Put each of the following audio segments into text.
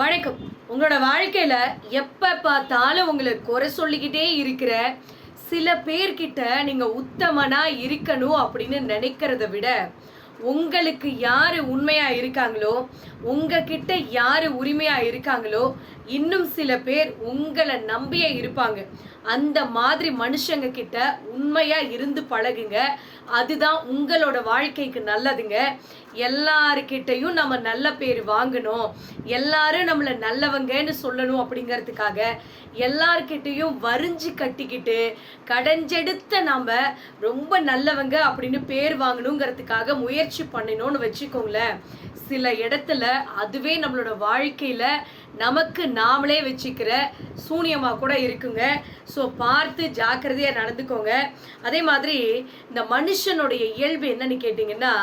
வணக்கம். உங்களோட வாழ்க்கையில் எப்போ பார்த்தாலும் உங்களை குறை சொல்லிக்கிட்டே இருக்கிற சில பேர்கிட்ட நீங்கள் உத்தமனாக இருக்கணும் அப்படின்னு நினைக்கிறத விட உங்களுக்கு யார் உண்மையாக இருக்காங்களோ உங்ககிட்ட யார் உரிமையாக இருக்காங்களோ இன்னும் சில பேர் உங்களை நம்பியே இருப்பாங்க. அந்த மாதிரி மனுஷங்க கிட்ட உண்மையா இருந்து பழகுங்க. அதுதான் உங்களோட வாழ்க்கைக்கு நல்லதுங்க. எல்லாருக்கிட்டையும் நம்ம நல்ல பேர் வாங்கணும். எல்லாரும் நம்மளை நல்லவங்கன்னு சொல்லணும் அப்படிங்கிறதுக்காக எல்லார்கிட்டையும் வரிஞ்சு கட்டிக்கிட்டு கடைஞ்செடுத்த நம்ம ரொம்ப நல்லவங்க அப்படின்னு பேர் வாங்கணுங்கிறதுக்காக முயற்சி பண்ணணும்னு வச்சுக்கோங்களேன். சில இடத்துல அதுவே நம்மளோட வாழ்க்கையில நமக்கு நாமளே வச்சுக்கிற சூனியமாக கூட இருக்குங்க. ஸோ பார்த்து ஜாக்கிரதையாக நடந்துக்கோங்க. அதே மாதிரி இந்த மனுஷனுடைய இயல்பு என்னன்னு கேட்டிங்கன்னா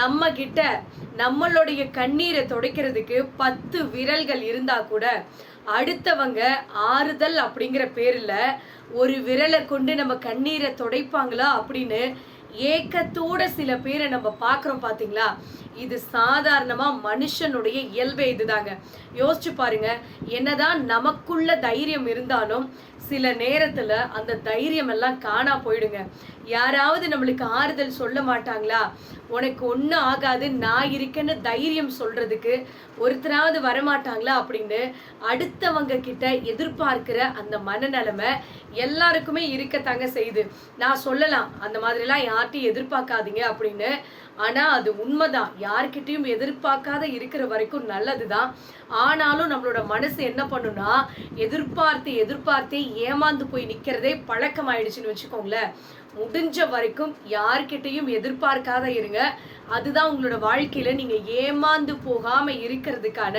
நம்ம கிட்ட நம்மளுடைய கண்ணீரை துடைக்கிறதுக்கு பத்து விரல்கள் இருந்தால் கூட அடுத்தவங்க ஆறுதல் அப்படிங்கிற பேரில் ஒரு விரலை கொண்டு நம்ம கண்ணீரை துடைப்பாங்களா அப்படின்னு ஏக்கத்தோட சில பேரை நம்ம பார்க்குறோம் பார்த்தீங்களா? இது சாதாரணமாக மனுஷனுடைய இயல்பே இதுதாங்க. யோசிச்சு பாருங்க என்னதான் நமக்குள்ள தைரியம் இருந்தாலும் சில நேரத்தில் அந்த தைரியம் எல்லாம் காணா போயிடுங்க. யாராவது நம்மளுக்கு ஆறுதல் சொல்ல மாட்டாங்களா? உனக்கு ஒன்றும் ஆகாது நான் இருக்கேன்னு தைரியம் சொல்கிறதுக்கு ஒருத்தராவது வரமாட்டாங்களா அப்படின்னு அடுத்தவங்க கிட்ட எதிர்பார்க்கிற அந்த மனநிலைமை எல்லாருக்குமே இருக்கத்தாங்க செய்யுது. நான் சொல்லலாம் அந்த மாதிரிலாம் யார்ட்டையும் எதிர்பார்க்காதீங்க அப்படின்னு. ஆனால் அது உண்மைதான். யார்கிட்டையும் எதிர்பார்க்காத இருக்கிற வரைக்கும் நல்லது தான் ஆனாலும் நம்மளோட மனசு என்ன பண்ணுன்னா எதிர்பார்த்து எதிர்பார்த்தே ஏமாந்து போய் நிற்கிறதே பழக்கம் ஆயிடுச்சுன்னு வச்சுக்கோங்களேன். முடிஞ்ச வரைக்கும் யார்கிட்டயும் எதிர்பார்க்காத இருங்க. அதுதான் உங்களோட வாழ்க்கையில நீங்க ஏமாந்து போகாம இருக்கிறதுக்கான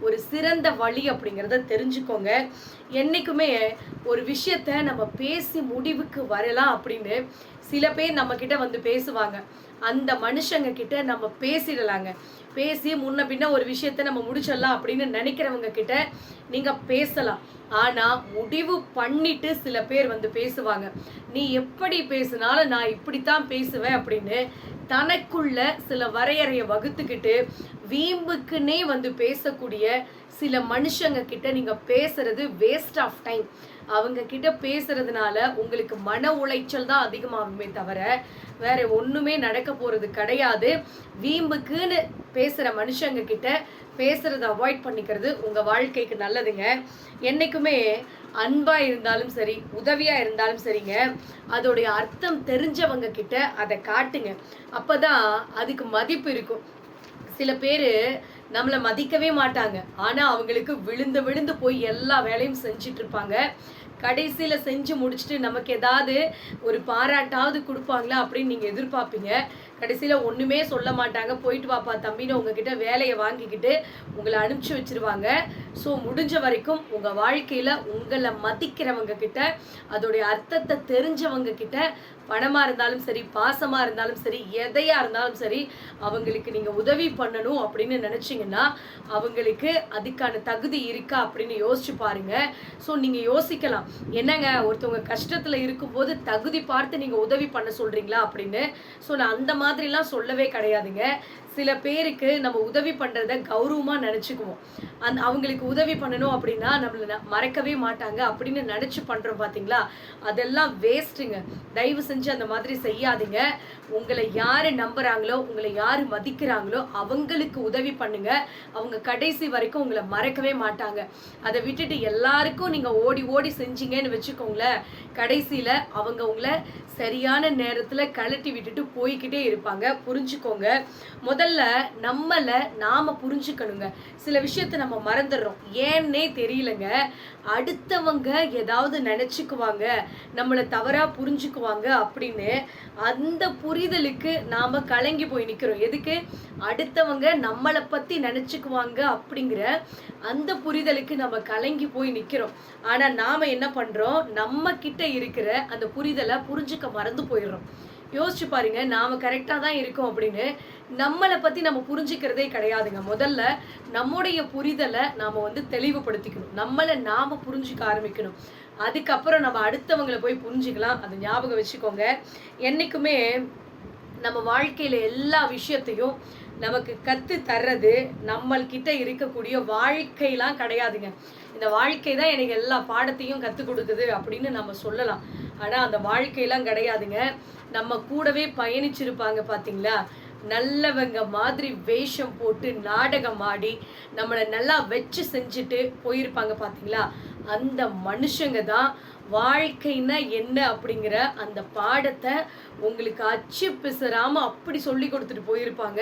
ஒரு சிறந்த வழி அப்படிங்கிறத தெரிஞ்சுக்கோங்க. என்னைக்குமே ஒரு விஷயத்த நம்ம பேசி முடிவுக்கு வரலாம் அப்படின்னு சில பேர் நம்ம கிட்ட வந்து பேசுவாங்க. அந்த மனுஷங்க கிட்ட நம்ம பேசிடலாங்க. பேசி முன்ன பின்ன ஒரு விஷயத்த நம்ம முடிச்சிடலாம் அப்படின்னு நினைக்கிறவங்க கிட்ட நீங்க பேசலாம். ஆனா முடிவு பண்ணிட்டு சில பேர் வந்து பேசுவாங்க. நீ எப்படி பேசினாலும் நான் இப்படித்தான் பேசுவேன் அப்படின்னு தனக்குள்ள சில வரையறையை வகுத்துக்கிட்டு வீம்புக்குன்னே வந்து பேசக்கூடிய சில மனுஷங்க கிட்ட நீங்க பேசுறது வேஸ்ட் ஆஃப் டைம் அவங்க கிட்ட பேசுறதுனால உங்களுக்கு மன உளைச்சல் தான் அதிகமாகுமே தவிர வேற ஒண்ணுமே நடக்க போறது கிடையாது. வீம்புக்குன்னு பேசுற மனுஷங்க கிட்ட பேசுறத அவாய்ட் பண்ணிக்கிறது உங்க வாழ்க்கைக்கு நல்லதுங்க. என்னைக்குமே அன்பா இருந்தாலும் சரி உதவியா இருந்தாலும் சரிங்க அதோடைய அர்த்தம் தெரிஞ்சவங்க கிட்ட அதை காட்டுங்க. அப்பதான் அதுக்கு மதிப்பு இருக்கும். சில பேர் நம்மளை மதிக்கவே மாட்டாங்க. ஆனா அவங்களுக்கு விழுந்து விழுந்து போய் எல்லா வேலையும் செஞ்சுட்டு இருப்பாங்க கடைசியில் செஞ்சு முடிச்சுட்டு நமக்கு ஏதாவது ஒரு பாராட்டாவது கொடுப்பாங்களா அப்படின்னு நீங்க எதிர்பார்ப்பீங்க. கடைசியில் ஒன்றுமே சொல்ல மாட்டாங்க. போயிட்டு வாப்பா தம்பின்னு உங்ககிட்ட வேலையை வாங்கிக்கிட்டு உங்களை அனுப்பிச்சு வச்சிருவாங்க. ஸோ முடிஞ்ச வரைக்கும் உங்கள் வாழ்க்கையில் உங்களை மதிக்கிறவங்க கிட்ட அதோடைய அர்த்தத்தை தெரிஞ்சவங்க கிட்ட பணமாக இருந்தாலும் சரி பாசமாக இருந்தாலும் சரி எதையாக இருந்தாலும் சரி அவங்களுக்கு நீங்கள் உதவி பண்ணணும் அப்படின்னு நினச்சிங்கன்னா அவங்களுக்கு அதுக்கான தகுதி இருக்கா அப்படின்னு யோசிச்சு பாருங்க. ஸோ நீங்கள் யோசிக்கலாம். என்னங்க ஒருத்தவங்க கஷ்டத்தில் இருக்கும்போது தகுதி பார்த்து நீங்கள் உதவி பண்ண சொல்கிறீங்களா அப்படின்னு. ஸோ நான் அந்த மாதிரிலாம் சொல்லவே கிடையாதுங்க. சில பேருக்கு நம்ம உதவி பண்ணுறத கௌரவமாக நினச்சிக்குவோம். அந் அவங்களுக்கு உதவி பண்ணணும் அப்படின்னா நம்மளை ந- மறக்கவே மாட்டாங்க அப்படின்னு நினச்சி பண்ணுறோம் பார்த்தீங்களா அதெல்லாம் வேஸ்ட்டுங்க தயவு செஞ்சு அந்த மாதிரி செய்யாதீங்க. உங்களை யாரு நம்புறாங்களோ உங்களை யாரு மதிக்கிறாங்களோ அவங்களுக்கு உதவி பண்ணுங்க. அவங்க கடைசி வரைக்கும் உங்களை மறக்கவே மாட்டாங்க. அதை விட்டுட்டு எல்லாருக்கும் நீங்க ஓடி ஓடி செஞ்சீங்கன்னு வச்சுக்கோங்களேன். கடைசியில அவங்க உங்களை சரியான நேரத்துல கழட்டி விட்டுட்டு போய்க்கிட்டே இருப்பாங்க. புரிஞ்சுக்கோங்க. முதல்ல நம்மள நாம புரிஞ்சுக்கணுங்க. சில விஷயத்த நம்ம மறந்துடுறோம். ஏன்னே தெரியலங்க. அடுத்தவங்க ஏதாவது நினைச்சுக்குவாங்க. நம்மளை தவறா புரிஞ்சுக்குவாங்க அப்படின்னு. அந்த புரிதலுக்கு நாம கலங்கி போய் நிற்கிறோம் எதுக்கு? அடுத்தவங்க நம்மளை பத்தி நினைச்சுக்குவாங்க அப்படிங்கிற அந்த புரிதலுக்கு நம்ம கலங்கி போய் நிற்கிறோம் ஆனா நாம என்ன பண்றோம்? நம்ம கிட்ட இருக்கிற அந்த புரிதலை புரிஞ்சுக்க மறந்து போயிடுறோம். யோசிச்சு பாருங்க நாம கரெக்டாக தான் இருக்கோம் அப்படின்னு. நம்மளை பத்தி நம்ம புரிஞ்சுக்கிறதே கிடையாதுங்க. முதல்ல நம்முடைய புரிதலை நாம வந்து தெளிவுபடுத்திக்கணும். நம்மளை நாம புரிஞ்சுக்க ஆரம்பிக்கணும். அதுக்கப்புறம் நம்ம அடுத்தவங்களை போய் புரிஞ்சுக்கலாம். அதை ஞாபகம் வச்சுக்கோங்க. என்னைக்குமே நம்ம வாழ்க்கையில் எல்லா விஷயத்தையும் நமக்கு கற்று தர்றது நம்மள்கிட்ட இருக்கக்கூடிய வாழ்க்கையெல்லாம் கிடையாதுங்க. இந்த வாழ்க்கை தான் எனக்கு எல்லா பாடத்தையும் கற்றுக் கொடுக்குது அப்படின்னு நம்ம சொல்லலாம். ஆனால் அந்த வாழ்க்கையெல்லாம் கிடையாதுங்க. நம்ம கூடவே பயணிச்சிருப்பாங்க பார்த்தீங்களா நல்லவங்க மாதிரி வேஷம் போட்டு நாடகம் ஆடி நம்மளை நல்லா வச்சு செஞ்சுட்டு போயிருப்பாங்க பார்த்தீங்களா அந்த மனுஷங்க தான் வாழ்க்கைன்னா என்ன அப்படிங்கிற அந்த பாடத்தை உங்களுக்கு அச்சு பிசராமல் அப்படி சொல்லி கொடுத்துட்டு போயிருப்பாங்க.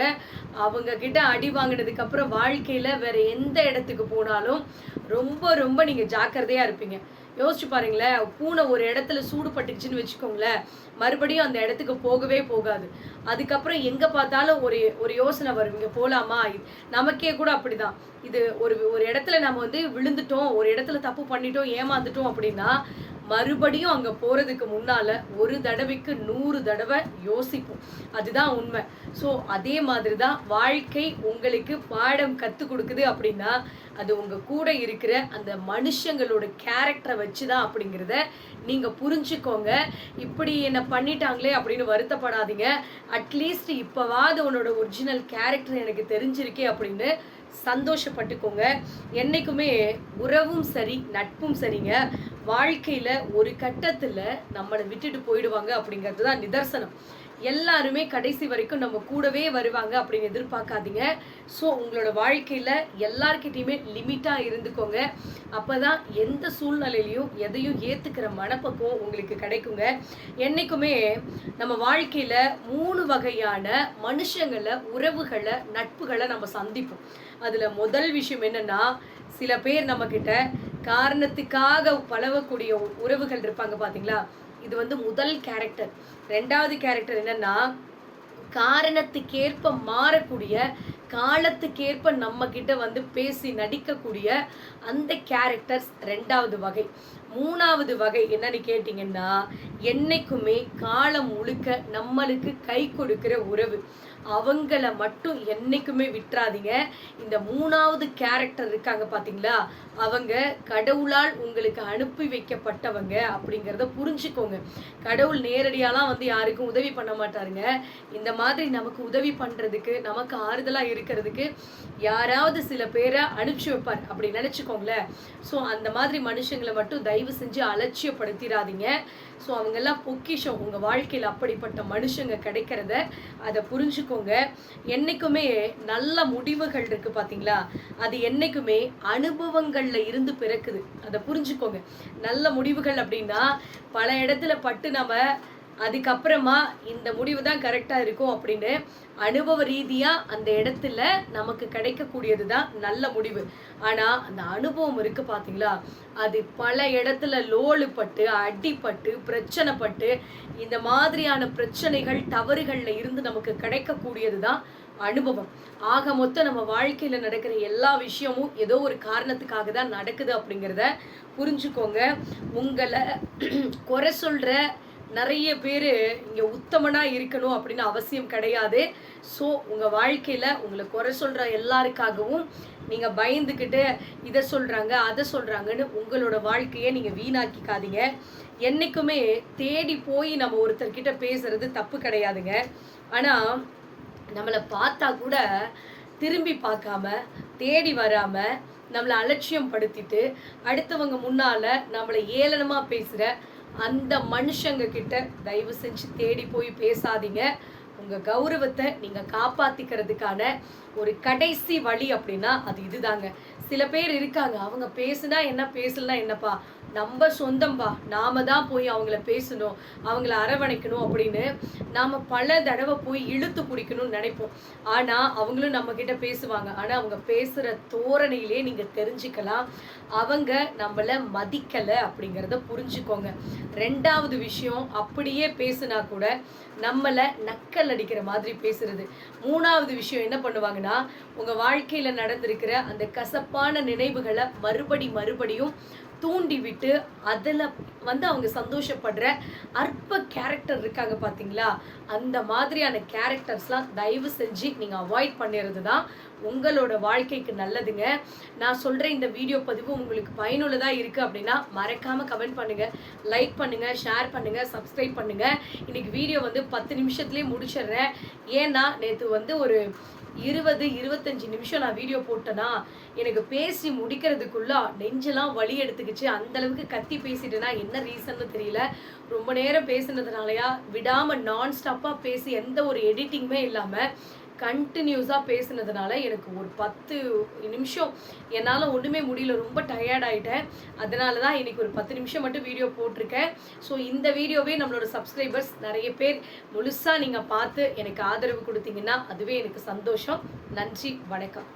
அவங்க கிட்ட அடி வாங்கினதுக்கப்புறம் வாழ்க்கையில் வேறு வேற எந்த இடத்துக்கு போனாலும் ரொம்ப ரொம்ப நீங்கள் ஜாக்கிரதையாக இருப்பீங்க. யோசிச்சு பாருங்களேன் பூனை ஒரு இடத்துல சூடு பட்டுச்சுன்னு வச்சுக்கோங்களேன் மறுபடியும் அந்த இடத்துக்கு போகவே போகாது. அதுக்கப்புறம் எங்க பார்த்தாலும் ஒரு ஒரு யோசனை வரும். இங்க போலாமா? நமக்கே கூட அப்படிதான். இது ஒரு ஒரு இடத்துல நம்ம வந்து விழுந்துட்டோம் ஒரு இடத்துல தப்பு பண்ணிட்டோம் ஏமாந்துட்டோம் அப்படின்னா மறுபடியும் அங்க போறதுக்கு முன்னால ஒரு தடவைக்கு நூறு தடவை யோசிப்போம். அதுதான் உண்மை. ஸோ அதே மாதிரி தான் வாழ்க்கை உங்களுக்கு பாடம் கற்றுக் கொடுக்குது அப்படின்னா அது உங்க கூட இருக்கிற அந்த மனுஷங்களோட கேரக்டரை வச்சு தான் அப்படிங்கிறத நீங்க புரிஞ்சுக்கோங்க. இப்படி என்ன பண்ணிட்டாங்களே அப்படின்னு வருத்தப்படாதீங்க. அட்லீஸ்ட் இப்போவாது உன்னோட ஒரிஜினல் கேரக்டர் எனக்கு தெரிஞ்சிருக்கே அப்படின்னு சந்தோஷப்பட்டுக்கோங்க. என்னைக்குமே உறவும் சரி நட்பும் சரிங்க. வாழ்க்கையில ஒரு கட்டத்துல நம்மளை விட்டுட்டு போயிடுவாங்க அப்படிங்கிறது தான் நிதர்சனம். எல்லாருமே கடைசி வரைக்கும் நம்ம கூடவே வருவாங்க அப்படின்னு எதிர்பார்க்காதீங்க. ஸோ உங்களோட வாழ்க்கையில எல்லார்கிட்டயுமே லிமிட்டா இருந்துக்கோங்க. அப்பதான் எந்த சூழ்நிலையிலையும் எதையும் ஏற்றுக்கிற மனப்பக்குவம் உங்களுக்கு கிடைக்குங்க. என்னைக்குமே நம்ம வாழ்க்கையில மூணு வகையான மனுஷங்களை உறவுகளை நட்புகளை நம்ம சந்திப்போம். அதுல முதல் விஷயம் என்னன்னா சில பேர் நம்ம கிட்ட காரணத்துக்காக பழகக்கூடிய உறவுகள் இருப்பாங்க பாத்தீங்களா? இது வந்து முதல் கேரக்டர் ரெண்டாவது கேரக்டர் என்னன்னா காரணத்துக்கேற்ப மாறக்கூடிய காலத்துக்கேற்ப நம்ம கிட்ட வந்து பேசி நடிக்கக்கூடிய அந்த கேரக்டர்ஸ் ரெண்டாவது வகை. மூணாவது வகை என்னன்னு கேட்டிங்கன்னா என்னைக்குமே காலம் முழுக்க நம்மளுக்கு கை கொடுக்கிற உறவு. அவங்கள மட்டும் என்னைக்குமே விட்டுறாதீங்க. இந்த மூணாவது கேரக்டர் இருக்காங்க பார்த்தீங்களா அவங்க கடவுளால் உங்களுக்கு அனுப்பி வைக்கப்பட்டவங்க அப்படிங்கிறத புரிஞ்சுக்கோங்க. கடவுள் நேரடியாலாம் வந்து யாருக்கும் உதவி பண்ண மாட்டாருங்க. இந்த மாதிரி நமக்கு உதவி பண்ணுறதுக்கு நமக்கு ஆறுதலாக இருக்கிறதுக்கு யாராவது சில பேரை அனுப்பிச்சி வைப்பார் அப்படி நினச்சிக்கோங்களேன். ஸோ அந்த மாதிரி மனுஷங்களை மட்டும் தயவு செஞ்சு அலட்சியப்படுத்திடாதீங்க. ஸோ அவங்கெல்லாம் பொக்கிஷம். உங்கள் வாழ்க்கையில் அப்படிப்பட்ட மனுஷங்க கிடைக்கிறத அதை புரிஞ்சுக்கோங்க. என்னைக்குமே நல்ல முடிவுகள் இருக்கு பார்த்தீங்களா அது என்னைக்குமே அனுபவங்களில் இருந்து பிறக்குது. அதை புரிஞ்சுக்கோங்க. நல்ல முடிவுகள் அப்படின்னா பல இடத்துல பட்டு நம்ம அதுக்கப்புறமா இந்த முடிவு தான் கரெக்டாக இருக்கும் அப்படின்னு அனுபவ ரீதியாக அந்த இடத்துல நமக்கு கிடைக்கக்கூடியது தான் நல்ல முடிவு. ஆனால் அந்த அனுபவம் இருக்குது பார்த்தீங்களா அது பல இடத்துல லோலுப்பட்டு அடிப்பட்டு பிரச்சனைப்பட்டு இந்த மாதிரியான பிரச்சனைகள் தவறுகளில் இருந்து நமக்கு கிடைக்கக்கூடியது தான் அனுபவம். ஆக மொத்தம் நம்ம வாழ்க்கையில் நடக்கிற எல்லா விஷயமும் ஏதோ ஒரு காரணத்துக்காக தான் நடக்குது அப்படிங்கிறத புரிஞ்சுக்கோங்க. உங்களை குறை சொல்கிற நிறைய பேர் இங்கே உத்தமனாக இருக்கணும் அப்படின்னு அவசியம் கிடையாது. ஸோ உங்கள் வாழ்க்கையில் உங்களை குறை சொல்கிற எல்லாருக்காகவும் நீங்கள் பயந்துக்கிட்டு இதை சொல்கிறாங்க அதை சொல்கிறாங்கன்னு உங்களோட வாழ்க்கையை நீங்கள் வீணாக்கிக்காதீங்க. என்றைக்குமே தேடி போய் நம்ம ஒருத்தர்கிட்ட பேசுறது தப்பு கிடையாதுங்க. ஆனால் நம்மளை பார்த்தா கூட திரும்பி பார்க்காம தேடி வராமல் நம்மளை அலட்சியம் படுத்திட்டு அடுத்தவங்க முன்னால் நம்மளை ஏளனமாக பேசுகிற அந்த மனுஷங்க கிட்ட தயவு செஞ்சு தேடி போய் பேசாதீங்க. உங்க கௌரவத்தை நீங்க காப்பாத்திக்கிறதுக்கான ஒரு கடைசி வழி அப்படின்னா அது இதுதாங்க. சில பேர் இருக்காங்க. அவங்க பேசுனா என்ன பேசலனா என்னப்பா? நம்ம சொந்தம்பா நாம தான் போய் அவங்கள பேசணும் அவங்கள அரவணைக்கணும் அப்படின்னு நாம பல தடவை போய் இழுத்து பிடிக்கணும்னு நினைப்போம். ஆனா அவங்களும் நம்ம கிட்ட பேசுவாங்க. ஆனா அவங்க பேசுற தோரணையிலே நீங்க தெரிஞ்சுக்கலாம். அவங்க நம்மள மதிக்கல அப்படிங்கிறத புரிஞ்சுக்கோங்க. ரெண்டாவது விஷயம் அப்படியே பேசுனா கூட நம்மளை நக்கல் அடிக்கிற மாதிரி பேசுறது. மூணாவது விஷயம் என்ன பண்ணுவாங்கன்னா உங்க வாழ்க்கையில நடந்திருக்கிற அந்த கசப்பான நினைவுகளை மறுபடி மறுபடியும் தூண்டிவிட்டு அதில் வந்து அவங்க சந்தோஷப்படுற அற்ப கேரக்டர் இருக்காங்க பார்த்தீங்களா அந்த மாதிரியான கேரக்டர்ஸ்லாம் தயவு செஞ்சு நீங்கள் அவாய்ட் பண்ணிடுறது தான் உங்களோட வாழ்க்கைக்கு நல்லதுங்க. நான் சொல்கிற இந்த வீடியோ பதிவு உங்களுக்கு பயனுள்ளதாக இருக்குது அப்படின்னா மறக்காமல் கமெண்ட் பண்ணுங்கள் லைக் பண்ணுங்கள் ஷேர் பண்ணுங்கள் சப்ஸ்கிரைப் பண்ணுங்கள் இன்றைக்கி வீடியோ வந்து பத்து நிமிஷத்துலேயே முடிச்சிடுறேன். ஏன்னா நேற்று வந்து ஒரு இருபது இருபத்தஞ்சி நிமிஷம் நான் வீடியோ போட்டேன்னா எனக்கு பேசி முடிக்கிறதுக்குள்ளே நெஞ்செல்லாம் வலி எடுத்துக்கிச்சு. அந்தளவுக்கு கத்தி பேசிட்டேன்னா என்ன ரீசன்னு தெரியல. ரொம்ப நேரம் பேசுனதுனாலயா விடாமல் நான் ஸ்டாப்பாக பேசி எந்த ஒரு எடிட்டிங்குமே இல்லாமல் கண்டினியூஸாக பேசுனதுனால எனக்கு ஒரு பத்து நிமிஷம் என்னால் ஒன்றுமே முடியல. ரொம்ப டயர்ட் ஆகிட்டேன் அதனால தான் இன்னைக்கு ஒரு பத்து நிமிஷம் மட்டும் வீடியோ போட்டிருக்கேன். ஸோ இந்த வீடியோவே நம்மளோட சப்ஸ்கிரைபர்ஸ் நிறைய பேர் முழுசாக நீங்கள் பார்த்து எனக்கு ஆதரவு கொடுத்தீங்கன்னா அதுவே எனக்கு சந்தோஷம். நன்றி வணக்கம்.